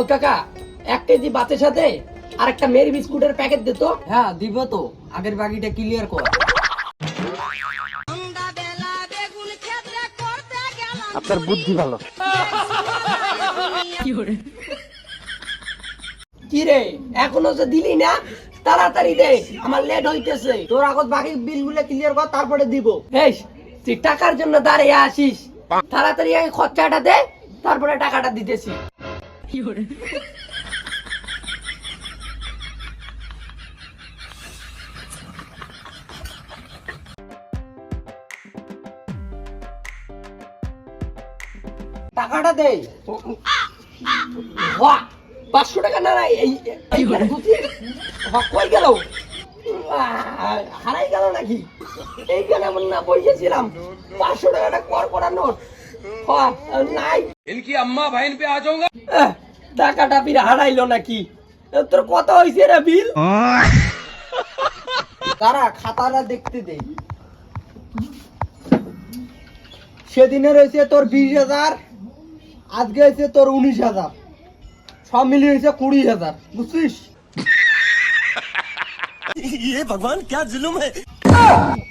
ও কাকা এক কেজি বাতের সাথে আর একটা মেরি বিস্কুটের প্যাকেট দিত হ্যাঁ দিব তো। আগের বাকিটা ক্লিয়ার কর। আপনার বুদ্ধি ভালো। কি রে এখনও যে দিলি না তাড়াতাড়ি দে আমার লেট হইতেছে। তোর আগত বাকি বিলগুলো ক্লিয়ার কর তারপরে দিব। এই তুই টাকার জন্য দাঁড়িয়ে আসিস। তাড়াতাড়ি আগে খরচাটা দে তারপরে টাকাটা দিতেছি। টাকাটা দে। বাহ পাঁচশো টাকা না না এই কই গেল? হারাই গেল নাকি? এইখানে আমার না বসেছিলাম। পাঁচশো টাকাটা কর করা নোট নাই इनकी अम्मा बहन पे आ जाऊंगा আহ, টাকাটা ফির হারাইলো নাকি তোর কত হয়েছে রে বিল তারা খাতাটা দেখতে দে সেদিনে রয়েছে তোর বিশ হাজার আজকে হয়েছে তোর উনিশ হাজার সব মিলিয়ে হয়েছে কুড়ি হাজার বুঝছিস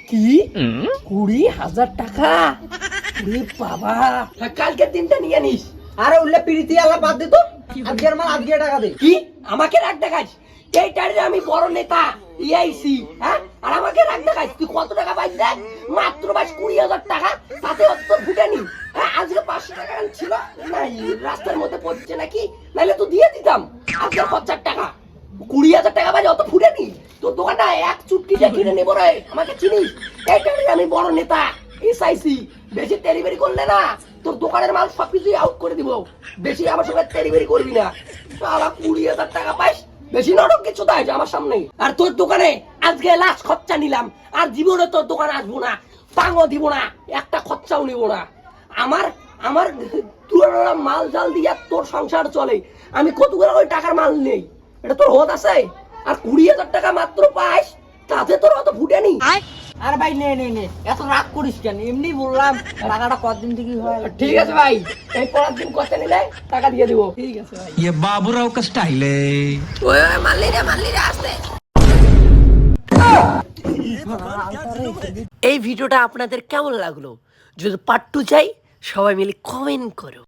কি কুড়ি হাজার টাকা ওরে বাবা কালকে দিনটা নিয়ে নিস। আরে উল্লে পিড়িতি আলা বাদ দে তো। আজকের মাল আজকে টাকা দে। কি? আমাকে রাখ দেখাস? এইটারে আমি বড় নেতা ইআইসি হ্যাঁ? আর আমাকে রাখ দেখাস? তুই কত টাকা পাইস দেখ? মাত্র পাইস কুড়ি হাজার টাকা তাতে অত ফুটেনি হ্যাঁ আজকে পাঁচশো টাকা ছিল। না রাস্তার মধ্যে পড়ছে নাকি? নাহলে তো দিয়ে দিতাম। আজকে খরচার টাকা। কুড়ি হাজার টাকা পাইলে অত ফুটেনি তোর দোকানটা এক চুটকি কিনে নেব রে আমাকে চিনিস? এইটারে আমি বড় নেতা এসআইসি বেশি তেরিবেরি করলে না, তোর দোকানের মাল সবকিছুই আউট করে দিব। বেশি আমার সঙ্গে তেরিবেরি করবি না। সারা কুড়ি হাজার টাকা পাইস, বেশি নরক কিছু দেয় আমার সামনে। আর তোর দোকানে আজকে লাস্ট খরচা নিলাম, আর জীবনে তোর দোকানে আসব না টাঙও দিব না, একটা খরচাও নিব না। আমার আমার তোর মাল জাল দিয়া তোর সংসার চলে। আমি কতগুলো ওই টাকার মাল নেই? এটা তোর হত আছে? আর কুড়ি হাজার টাকা মাত্র পাইস, তাতে তোর অত ফুটেনি। আর ভাই নে নে নে। এত রাগ করিস কেন? এমনি বললাম টাকাটা কতদিন থেকে হয়? ঠিক আছে ভাই এই পরের দিন কত নিলে টাকা দিয়ে দেবো। ঠিক আছে ভাই। ইয়ে বাবুরাও কা স্টাইল ওই ওই মারলি রে মারলি রে আস্তে। এই ভিডিওটা আপনাদের কেমন লাগল? যদি পার্ট টু চাই সবাই মিলে কমেন্ট করো।